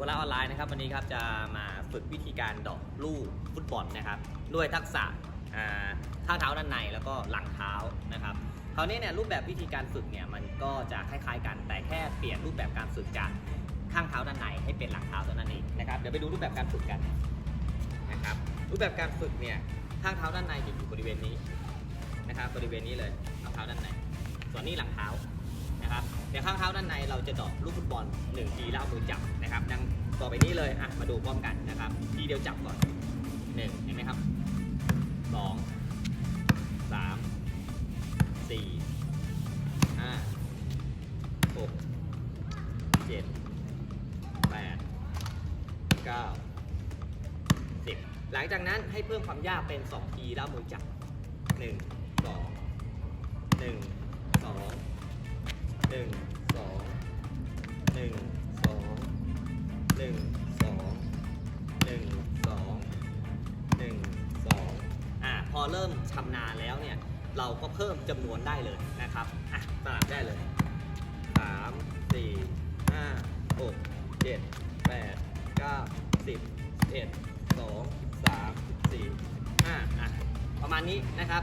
พละออนไลน์นะครับวันนี้ครับจะมาฝึกวิธีการดอกลูกฟุตบอลนะครับ ด้วยทักษะอ่าข้างเท้าด้านในแล้วก็หลังเท้านะครับคราวนี้เนี่ยรูปแบบวิธีการฝึกเนี่ยมันก็จะคล้ายๆกันแต่แค่เปลี่ยนรูปแบบการฝึกจากข้างเท้าด้านในให้เป็นหลังเท้าเท่านั้นเองนะครับเดี๋ยวไปดูรูปแบบการฝึกกันนะครับ รูปแบบการฝึกเนี่ยข้างเท้าด้านในจะอยู่บริเวณนี้นะครับบริเวณนี้เลยข้างเท้าด้านในส่วนนี้หลังเท้า เดี๋ยวข้างเท้าด้านในเราจะดอกลูกฟุตบอล1ทีแล้วเอามือจับนะครับดังต่อไปนี้เลยอะมาดูพร้อมกันนะครับทีเดียวจับก่อน1เห็นไหมครับ 2 3 4 5 6 7 8 9 10 หลังจากนั้นให้เพิ่มความยากเป็น 2 ทีแล้วมือจับ 1 2 1 หนึ่งสองหนึ่งสองหนึ่งสองหนึ่งสองหนึ่งสองอ่าพอเริ่มชำนาญแล้วเนี่ย เราก็เพิ่มจำนวนได้เลยนะครับ อะสลับได้เลยสามสี่ห้าหกเจ็ดแปดเก้าสิบเอ็ดสองสามสี่ห้าอะประมาณนี้นะครับ